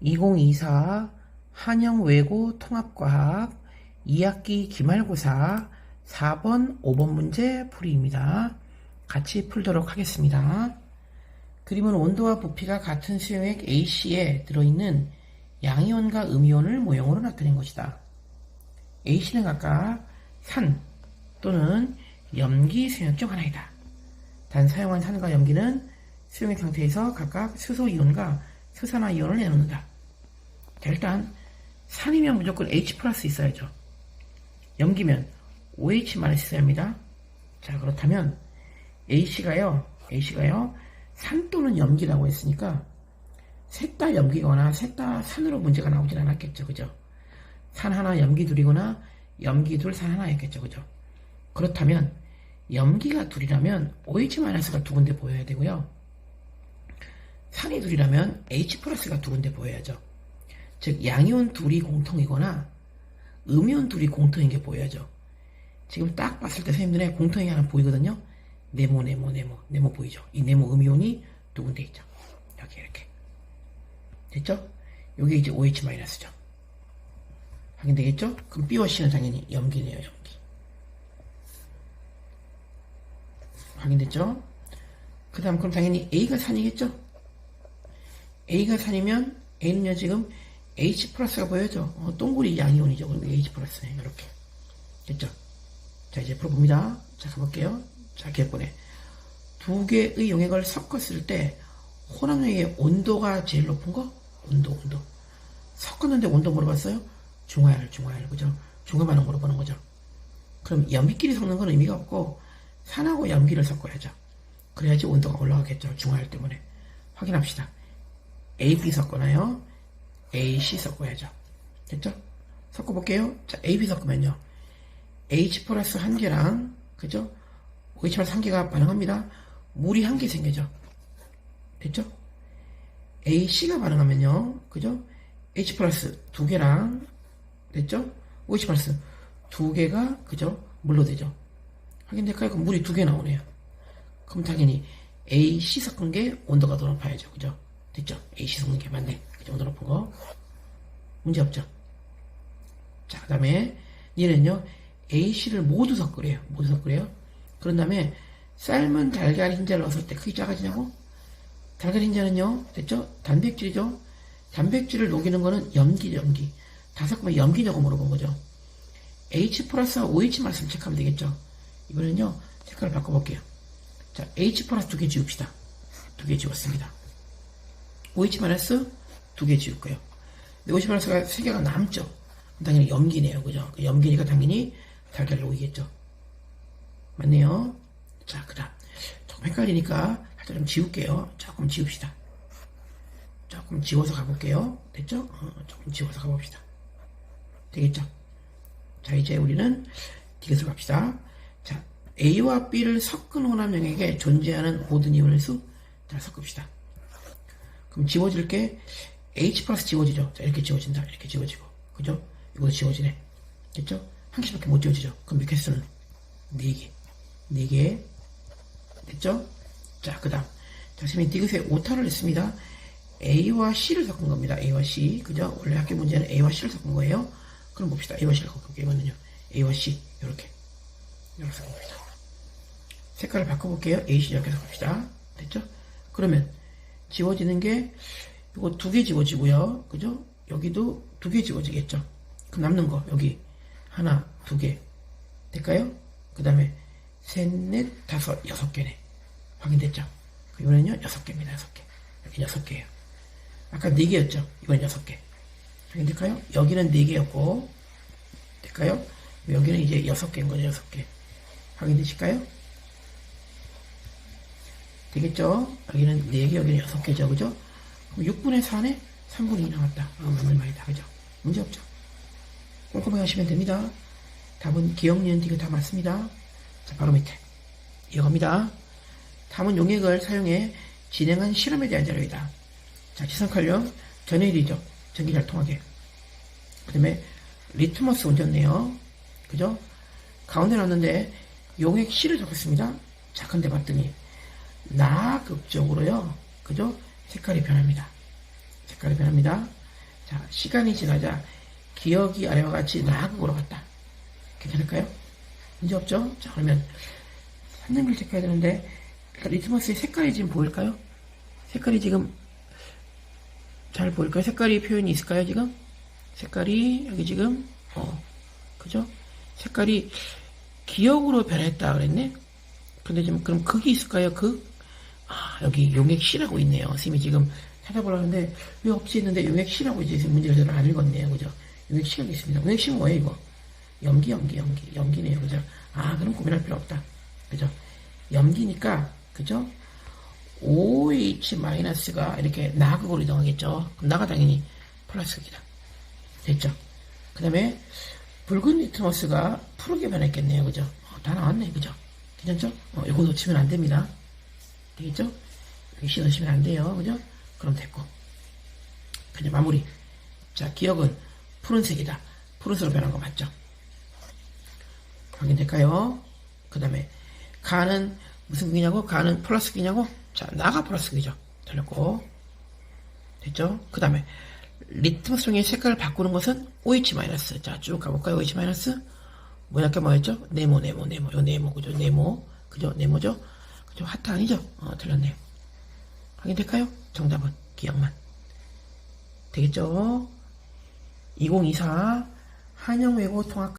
2024 한영외고 통합과학 2학기 기말고사 4번, 5번 문제 풀이입니다. 같이 풀도록 하겠습니다. 그림은 온도와 부피가 같은 수용액 AC에 들어있는 양이온과 음이온을 모형으로 나타낸 것이다. AC는 각각 산 또는 염기 수용액 중 하나이다. 단 사용한 산과 염기는 수용액 상태에서 각각 수소 이온과 수산화 이온을 내놓는다. 자, 일단 산이면 무조건 H 플러스 있어야죠. 염기면 OH만 있어야 합니다. 자, 그렇다면 A씨가요, A씨가요, 산 또는 염기라고 했으니까 셋 다 염기거나 셋 다 산으로 문제가 나오진 않았겠죠. 그죠? 산 하나 염기 둘이거나 염기 둘 산 하나였겠죠. 그죠? 그렇다면 염기가 둘이라면 OH-가 두 군데 보여야 되고요. 산이 둘이라면 H 플러스가 두 군데 보여야죠. 즉 양이온 둘이 공통이거나 음이온 둘이 공통인 게 보여야죠. 지금 딱 봤을 때 선생님 눈에 공통이 하나 보이거든요. 네모 네모 네모 네모 보이죠. 이 네모 음이온이 두 군데 있죠. 여기 이렇게 됐죠? 여기 이제 OH-죠. 확인되겠죠? 그럼 B와 C는 당연히 염기네요. 염기. 확인됐죠? 그 다음 그럼 당연히 A가 산이겠죠? A가 산이면 A는요 지금 H 플러스가 보여죠? 어, 동그리 양이온이죠. 그럼 H 플러스네. 이렇게. 됐죠? 자 이제 풀어봅니다. 자 가볼게요. 자 개번에 두 개의 용액을 섞었을 때 혼합용액의 온도가 제일 높은 거? 온도 온도. 섞었는데 온도 물어봤어요? 중화열 중화열 그죠? 중화반응 물어보는 거죠. 그럼 염기끼리 섞는 건 의미가 없고 산하고 염기를 섞어야죠. 그래야지 온도가 올라가겠죠. 중화열 때문에. 확인합시다. A, B 섞거나요. A, C 섞어야죠. 됐죠? 섞어볼게요. 자, A, B 섞으면요. H 플러스 한 개랑, 그죠? OH 플러스 한 개가 반응합니다. 물이 한 개 생겨죠. 됐죠? A, C가 반응하면요. 그죠? H 플러스 두 개랑, 됐죠? OH 플러스 두 개가, 그죠? 물로 되죠. 확인될까요? 그럼 물이 두 개 나오네요. 그럼 당연히 A, C 섞은 게 온도가 더 높아야죠. 그죠? 됐죠? A, C 섞는 게 맞네. 그죠? 온도 높은 거. 문제 없죠? 자, 그 다음에 얘는요, A, C를 모두 섞으래요. 모두 섞으래요. 그런 다음에 삶은 달걀 흰자를 넣었을 때 크기 작아지냐고? 달걀 흰자는요, 됐죠? 단백질이죠? 단백질을 녹이는 거는 염기, 염기. 다 섞으면 염기냐고 물어본 거죠. H 플러스와 OH 말씀 체크하면 되겠죠? 이번엔요, 색깔을 바꿔볼게요. 자, H 플러스 두 개 지웁시다. 두 개 지웠습니다. OH 마이너스 두 개 지울 거예요. 근데 OH 마이너스가 세 개가 남죠? 당연히 염기네요. 그죠? 그 염기니까 당연히 달걀 녹이겠죠. 맞네요. 자, 그 다음. 조금 헷갈리니까 살짝 좀 지울게요. 조금 지웁시다. 조금 지워서 가볼게요. 됐죠? 어, 조금 지워서 가봅시다. 되겠죠? 자, 이제 우리는 디귿을 갑시다. 자, A와 B를 섞은 혼합형에게 존재하는 모든 이온의 수. 자, 섞읍시다. 그럼 지워질 게 H 플러스 지워지죠. 자, 이렇게 지워진다. 이렇게 지워지고. 그죠? 이것도 지워지네. 됐죠? 한 개씩밖에 못 지워지죠. 그럼 몇 개수는? 네 개. 네 개. 됐죠? 자, 그 다음. 자, 선생님이 디귿에 오타를 냈습니다. A와 C를 섞은 겁니다. A와 C. 그죠? 원래 학교 문제는 A와 C를 섞은 거예요. 그럼 봅시다. A와 C를 섞을게요. 이거는요. A와 C. 이렇게. 이렇게 섞어봅시다. 색깔을 바꿔볼게요. A, C 이렇게 섞읍시다. 됐죠? 그러면 지워지는 게 이거 두 개 지워지고요. 그죠? 여기도 두 개 지워지겠죠? 그 남는 거 여기 하나, 두 개. 될까요? 그 다음에 셋, 넷, 다섯, 여섯 개네. 확인됐죠? 이번엔요, 여섯 개입니다. 여섯 개. 여기 여섯 개예요. 아까 네 개였죠? 이건 여섯 개. 확인될까요? 여기는 네 개였고, 될까요? 여기는 이제 여섯 개인 거죠, 여섯 개. 확인되실까요? 되겠죠? 여기는 네 개, 여기는 여섯 개죠, 그죠? 그럼 6분의 4네? 3분의 2 나왔다. 아, 맞는 말이다, 그죠? 문제 없죠? 꼼꼼하게 하시면 됩니다. 답은 기억, 니은, 디귿 다 맞습니다. 자, 바로 밑에. 이어갑니다. 다음은 용액을 사용해 진행한 실험에 대한 자료이다. 자, 지성칼륨, 전해일이죠. 전기 잘 통하게. 그 다음에 리트머스 얹었네요. 그죠? 가운데 놨는데 용액 C를 적었습니다. 자, 근데 봤더니 나극적으로요. 그죠? 색깔이 변합니다. 색깔이 변합니다. 자, 시간이 지나자 기억이 아래와 같이 나극으로 갔다. 괜찮을까요? 문제 없죠? 자, 그러면 산림을 체크해야 되는데 리트머스의 색깔이 지금 보일까요? 색깔이 지금 잘 보일까요? 색깔이 표현이 있을까요, 지금? 색깔이 여기 지금 어 그죠? 색깔이 기억으로 변했다 그랬네. 근데 지금 그럼 극이 있을까요? 극? 아 여기 용액시라고 있네요. 선생님이 지금 찾아보려는데 왜 없이 있는데 용액시라고 이제 문제를 제대로 안 읽었네요. 그죠? 여기 있습니다. 용액시 뭐예요 이거? 염기 염기 염기 염기네요. 그죠? 아 그럼 고민할 필요 없다. 그죠? 염기니까 그죠? OH-가 이렇게 나극으로 이동하겠죠. 그럼 나가 당연히 플러스입니다. 됐죠? 그 다음에 붉은 리트머스가 푸르게 변했겠네요. 그죠? 어, 다 나왔네. 그죠? 괜찮죠? 어, 이거 놓치면 안 됩니다. 되겠죠? 놓치면 안 돼요. 그죠? 그럼 됐고. 그냥 마무리. 자, 기억은 푸른색이다. 푸른색으로 변한 거 맞죠? 확인될까요? 그 다음에 가는 무슨 기냐고? 가는 플러스 기냐고? 자, 나가 플러스 기죠. 틀렸고. 됐죠? 그 다음에 리트머스종의 색깔을 바꾸는 것은 OH 마이너스. 자, 쭉 가볼까요? OH 마이너스. 뭐냐게 뭐였죠? 네모, 네모, 네모. 요 네모, 그죠? 네모. 그죠? 네모죠? 그죠? 하트 아니죠? 어, 틀렸네요. 확인될까요? 정답은 기억만. 되겠죠? 2024 한영외고 통합